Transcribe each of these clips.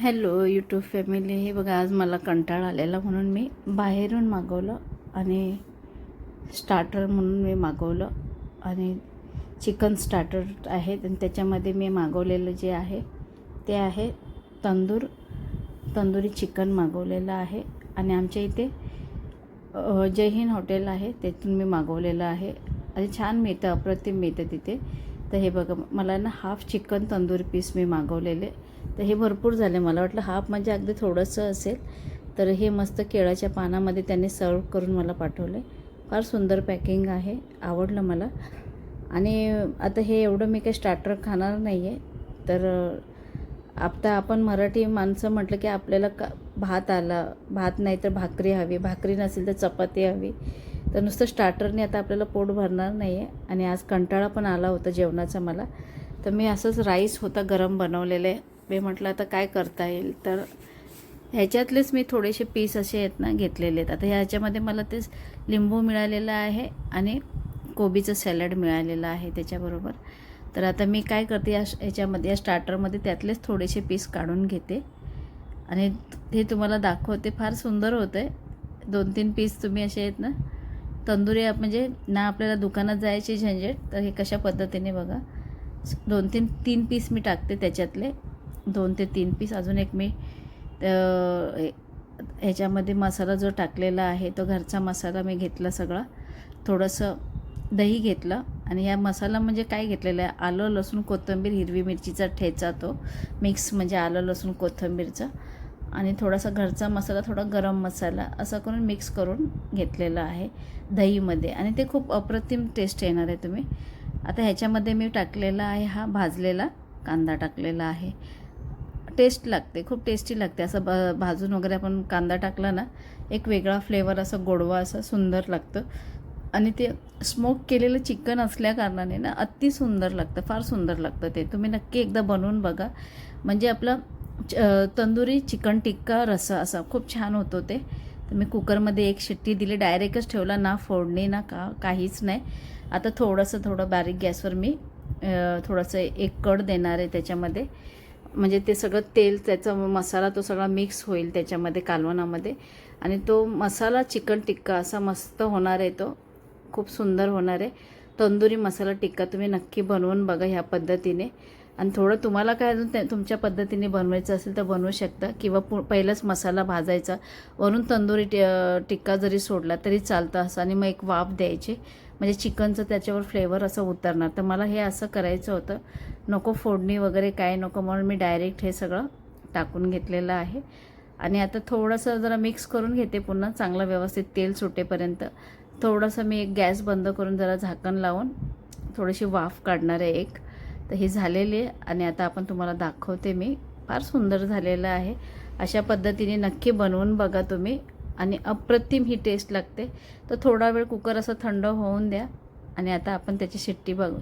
Hello YouTube family हे बघा आज मला कंटाळा आलेला म्हणून मी बाहेरून मागवलं आणि स्टार्टर म्हणून मी मागवलं. आणि चिकन स्टार्टर आहेत आणि त्याच्यामध्ये मी मागवलेलं जे आहे ते आहे तंदूर. तंदुरी चिकन मागवलेलं आहे. आणि आमच्या इथे जय हिंद हॉटेल आहे तेथून मी मागवलेलं आहे. आणि छान मिळतं अप्रतिम मिळतं तिथे. तर हे बघा मला ना हाफ चिकन तंदूर पीस मी मागवलेले. तर हे भरपूर झाले. मला वाटलं हाफ म्हणजे अगदी थोडंसं असेल. तर हे मस्त केळाच्या पानामध्ये त्यांनी सर्व करून मला पाठवले फार सुंदर पॅकिंग आहे. आवडलं मला. आणि आता हे एवढं मी काही स्टार्टर खाणार नाही आहे तर आता आपण मराठी माणसं म्हटलं की आपल्याला का भात आला भात नाही तर भाकरी हवी. भाकरी नसेल तर चपाती हवी. तर नुसतं स्टार्टरने आता आपल्याला पोट भरणार नाही आहे आणि आज कंटाळा पण आला होता जेवणाचा मला. तर मी असंच राईस होता गरम बनवलेले. मी म्हटलं आता काय करता येईल? तर ह्याच्यातलेच मी थोडेसे पीस असे आहेत ना घेतलेले आहेत. आता ह्याच्यामध्ये मला ते लिंबू मिळालेलं आहे आणि कोबीचं सॅलड मिळालेलं आहे त्याच्याबरोबर. तर आता मी काय करते या ह्याच्यामध्ये या स्टार्टरमध्ये त्यातलेच थोडेसे पीस काढून घेते. आणि हे तुम्हाला दाखवते फार सुंदर होतं आहे दोन तीन पीस तुम्ही असे आहेत ना तंदुरी म्हणजे ना आपल्याला दुकानात जायची झंझट तर हे कशा पद्धतीने बघा. दोन तीन तीन पीस मी टाकते त्याच्यातले. दोन ते तीन पीस अजून एक मी ह्याच्यामध्ये मसाला जो टाकलेला आहे तो घरचा मसाला मी घेतला सगळा. थोडंसं दही घेतलं आणि या मसाला म्हणजे काय घेतलेलं आहे? आलं लसूण कोथिंबीर हिरवी मिरचीचा ठेचा तो मिक्स म्हणजे आलं लसूण कोथिंबीरचा. आणि थोडासा घरचा मसाला थोडा गरम मसाला असं करून मिक्स करून घेतलेला आहे दहीमध्ये. आणि ते खूप अप्रतिम टेस्ट येणार आहे तुम्ही. आता ह्याच्यामध्ये मी टाकलेला आहे हा भाजलेला कांदा टाकलेला आहे. टेस्ट लागते खूप टेस्टी लागते. असं ब भाजून वगैरे आपण कांदा टाकला ना एक वेगळा फ्लेवर असं गोडवा असं सुंदर लागतं. आणि ते स्मोक केलेलं चिकन असल्या कारणाने ना अति सुंदर लागतं फार सुंदर लागतं ते. तुम्ही नक्की एकदा बनवून बघा. म्हणजे आपलं च- तंदुरी चिकन टिक्का रस्सा असा खूप छान होतो ते. तर मी कुकरमध्ये एक शिट्टी दिली डायरेक्टच ठेवला ना फोडणी ना का काहीच नाही. आता थोडंसं थोडं बारीक गॅसवर मी थोडंसं एक कड देणार आहे त्याच्यामध्ये. म्हणजे ते सगळं तेल त्याचा मसाला तो सगळा मिक्स होईल त्याच्यामध्ये कालवणामध्ये आणि तो मसाला चिकन टिक्का असा मस्त होणार आहे तो. खूप सुंदर होणार आहे. तंदुरी मसाला टिक्का तुम्ही नक्की बनवून बघा ह्या पद्धतीने. आणि थोडं तुम्हाला काय अजून तुमच्या पद्धतीने बनवायचं असेल तर बनवू शकता. किंवा पु पहिलाच मसाला भाजायचा. वरून तंदुरी टिक्का जरी सोडला तरी चालतं असं. आणि मग एक वाफ द्यायची. म्हणजे चिकनचं त्याच्यावर फ्लेवर असं उतरणार. तर मला हे असं करायचं होतं. नको फोडणी वगैरे काय नको म्हणून मी डायरेक्ट हे सगळं टाकून घेतलेलं आहे. आणि आता थोडंसं जरा मिक्स करून घेते पुन्हा. चांगलं व्यवस्थित तेल सुटेपर्यंत. थोडंसं मी एक गॅस बंद करून जरा झाकण लावून थोडीशी वाफ काढणार आहे एक. तर ही झालेली आहे आणि आता आपण तुम्हाला दाखवते मी. फार सुंदर झालेलं आहे. अशा पद्धतीने नक्की बनवून बघा तुम्ही. आणि अप्रतिम ही टेस्ट लागते. तर थोडा वेळ कुकर असं थंड होऊन द्या आणि आता आपण त्याची शिट्टी बघू.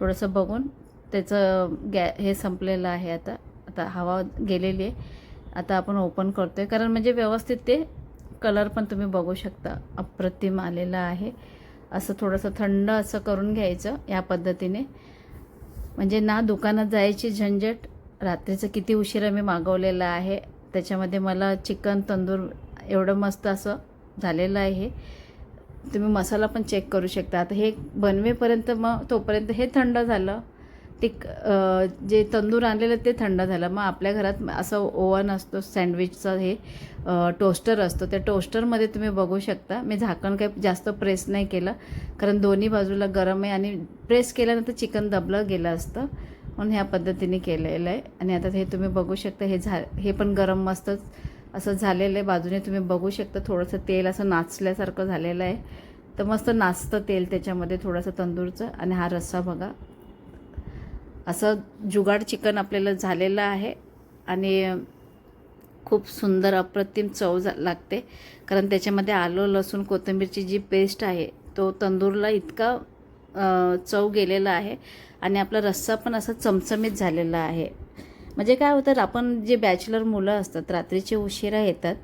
थोडंसं बघून त्याचं गॅ हे संपलेलं आहे आता. आता हवा गेलेली आहे. आता आपण ओपन करतो आहे कारण म्हणजे व्यवस्थित ते कलर पण तुम्ही बघू शकता. अप्रतिम आलेला आहे. असं थोडंसं थंड असं करून घ्यायचं या पद्धतीने. म्हणजे ना दुकानात जायची झंझट. रात्रीचं किती उशिरा मी मागवलेलं आहे. त्याच्यामध्ये मला चिकन तंदूर एवढं मस्त असं झालेलं आहे. हे तुम्ही मसाला पण चेक करू शकता. आता हे बनवेपर्यंत मग तोपर्यंत हे थंड झालं. ते जे तंदूर आणलेलं ते थंड झालं. मग आपल्या घरात असं ओव्हन असतो सँडविचचं हे टोस्टर असतो. त्या टोस्टरमध्ये तुम्ही बघू शकता. मी झाकण काही जास्त प्रेस नाही केलं. कारण दोन्ही बाजूला गरम आहे आणि प्रेस केल्यानंतर चिकन दबलं गेलं असतं. म्हणून ह्या पद्धतीने केलेलं आहे. आणि आता हे तुम्ही बघू शकता. हे झा हे पण गरम मस्तच असं झालेलं आहे. बाजूने तुम्ही बघू शकता थोडंसं तेल असं नाचल्यासारखं झालेलं आहे. तर मस्त नाचतं तेल त्याच्यामध्ये थोडंसं तंदूरचं आणि हा रस्सा बघा. असं जुगाड चिकन आपल्याला झालेलं आहे आणि खूप सुंदर अप्रतिम चव जा लागते. कारण त्याच्यामध्ये आलं लसूण कोथिंबीरची जी पेस्ट आहे तो तंदूरला इतका चव गेलेला आहे. आणि आपला रस्सा पण असा चमचमीत झालेला आहे. म्हणजे काय होतं आपण जे बॅचलर मुलं असतात रात्रीचे उशिरा येतात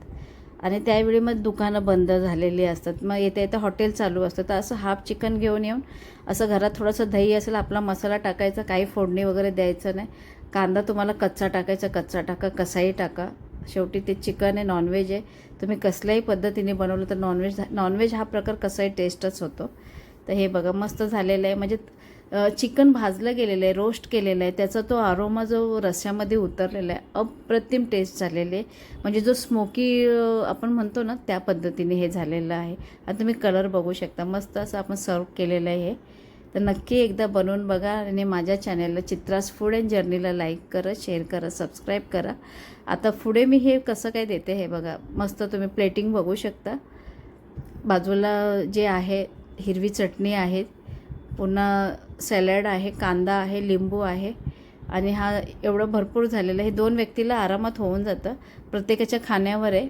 आणि त्यावेळी मग दुकानं बंद झालेली असतात. मग येता येता हॉटेल चालू असतं. तर असं हाफ चिकन घेऊन येऊन असं घरात थोडंसं दही असेल आपला मसाला टाकायचा काही फोडणी वगैरे द्यायचं नाही. कांदा तुम्हाला कच्चा टाकायचा कच्चा टाका कसाही टाका. शेवटी ते चिकन आहे नॉनव्हेज आहे. तुम्ही कसल्याही पद्धतीने बनवलं तर नॉनव्हेज नॉनव्हेज हा प्रकार कसाही टेस्टच होतो. तर हे बघा मस्त झालेलं आहे. म्हणजे चिकन भाजलं गेलेलं आहे रोस्ट केलेलं आहे त्याचा तो आरोमा जो रस्स्यामध्ये उतरलेला आहे अप्रतिम टेस्ट झालेले आहे. म्हणजे जो स्मोकी आपण म्हणतो ना त्या पद्धतीने हे झालेलं आहे. आता तुम्ही कलर बघू शकता मस्त असं आपण सर्व केलेलं आहे हे. तर नक्की एकदा बनवून बघा आणि माझ्या चॅनलला चित्रास फूड अँड जर्नीला लाईक करा शेअर करा सबस्क्राईब करा. आता पुढे मी हे कसं काय देते हे बघा. मस्त तुम्ही प्लेटिंग बघू शकता. बाजूला जे आहे हिरवी चटणी आहे पुन्हा सॅलड आहे कांदा आहे लिंबू आहे आणि हा एवढं भरपूर झालेलं आहे. हे दोन व्यक्तीला आरामात होऊन जातं. प्रत्येकाच्या खाण्यावर आहे.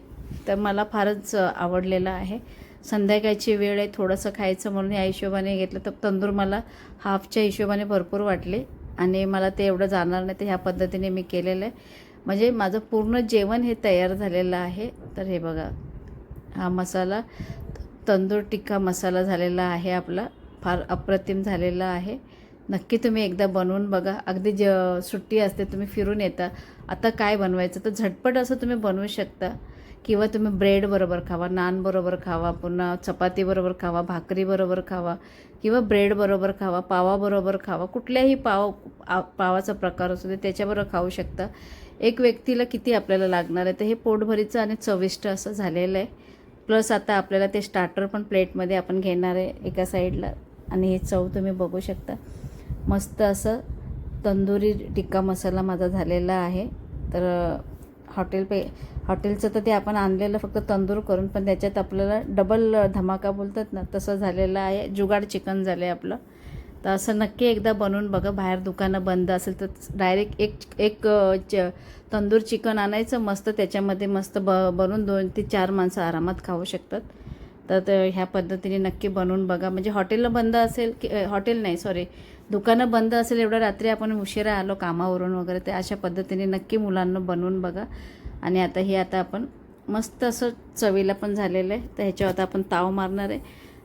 तर मला फारच आवडलेलं आहे. संध्याकाळची वेळ आहे. थोडंसं खायचं म्हणून या हिशोबाने घेतलं तर तंदूर मला हाफच्या हिशोबाने भरपूर वाटले आणि मला ते एवढं जाणार नाही. तर ह्या पद्धतीने मी केलेलं आहे. म्हणजे माझं पूर्ण जेवण हे तयार झालेलं आहे. तर हे बघा हा मसाला तंदूर टिक्का मसाला झालेला आहे आपला. फार अप्रतिम झालेलं आहे. नक्की तुम्ही एकदा बनवून बघा. अगदी ज सुट्टी असते तुम्ही फिरून येता. आता काय बनवायचं? तर झटपट असं तुम्ही बनवू शकता. किंवा तुम्ही ब्रेडबरोबर खावा नानबरोबर खावा पुन्हा चपातीबरोबर खावा भाकरीबरोबर खावा किंवा ब्रेडबरोबर खावा पावाबरोबर खावा. कुठल्याही पाव आ- पावाचा प्रकार असू दे त्याच्याबरोबर खाऊ शकता. एक व्यक्तीला किती आपल्याला लागणार आहे तर हे पोटभरीचं आणि चविष्ट असं झालेलं आहे. प्लस आता आपल्याला ते स्टार्टर पण प्लेटमध्ये आपण घेणार आहे एका साईडला. आणि हे चव तुम्ही बघू शकता. मस्त असं तंदुरी टिक्का मसाला माझा झालेला आहे. तर हॉटेल पे हॉटेलचं तर ते आपण आणलेलं फक्त तंदूर करून पण त्याच्यात आपल्याला डबल धमाका बोलतात ना तसं झालेलं आहे. जुगाड चिकन झालं आहे आपलं. तर असं नक्की एकदा बनवून बघा. बाहेर दुकानं बंद असेल तर डायरेक्ट एक एक च तंदूर चिकन आणायचं. मस्त त्याच्यामध्ये मस्त ब बनवून दोन ते चार माणसं आरामात खाऊ शकतात. तर ह्या पद्धतीने नक्की बनवून बघा. म्हणजे हॉटेलला बंद असेल की हॉटेल नाही सॉरी दुकानं बंद असेल एवढ्या रात्री आपण उशिरा आलो कामावरून वगैरे ते अशा पद्धतीने नक्की मुलांना बनवून बघा. आणि आता हे आता आपण मस्त असं चवीला पण झालेलं आहे. तर ह्याच्यावर आता आपण ताव मारणार आहे.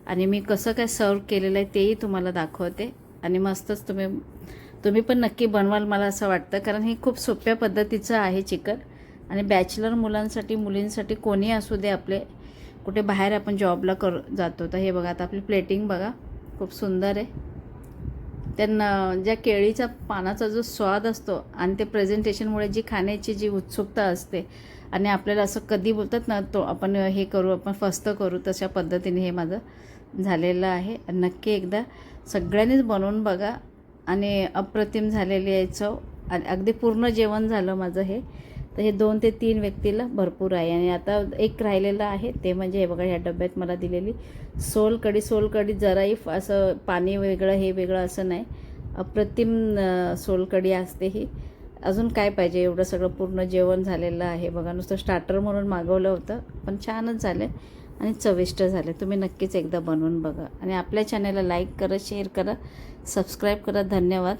आणि मी कसं काय सर्व केलेलं आहे तेही तुम्हाला दाखवते. आणि मस्तच तुम्ही तुम्ही पण नक्की बनवाल मला असं वाटतं. कारण हे खूप सोप्या पद्धतीचं आहे चिकन. आणि बॅचलर मुलांसाठी मुलींसाठी कोणी असू दे आपले कुठे बाहेर आपण जॉबला कर जातो. तर हे बघा आता आपली प्लेटिंग बघा खूप सुंदर आहे. त्यांना ज्या केळीचा पानाचा जो स्वाद असतो आणि ते प्रेझेंटेशनमुळे जी खाण्याची जी उत्सुकता असते आणि आपल्याला असं कधी बोलतात ना तो आपण हे करू आपण फस्त करू तशा पद्धतीने हे माझं झालेलं आहे. नक्की एकदा सगळ्यांनीच बनवून बघा आणि अप्रतिम झालेली आहे चव. आणि अगदी पूर्ण जेवण झालं माझं हे. तर हे दोन ते तीन व्यक्तीला भरपूर आहे. आणि आता एक राहिलेलं आहे ते म्हणजे हे बघा ह्या डब्यात मला दिलेली सोलकडी. सोलकडी जराही फ- असं पाणी वेगळं हे वेगळं असं नाही. अप्रतिम सोलकडी असते ही. अजून काय पाहिजे? एवढं सगळं पूर्ण जेवण झालेलं आहे. बघा नुसतं स्टार्टर म्हणून मागवलं होतं पण छानच झालं आणि चविष्ट झाले. तुम्ही नक्कीच एकदा बनवून बघा. आणि आपल्या चॅनलला लाईक करा शेअर करा सबस्क्राईब करा. धन्यवाद.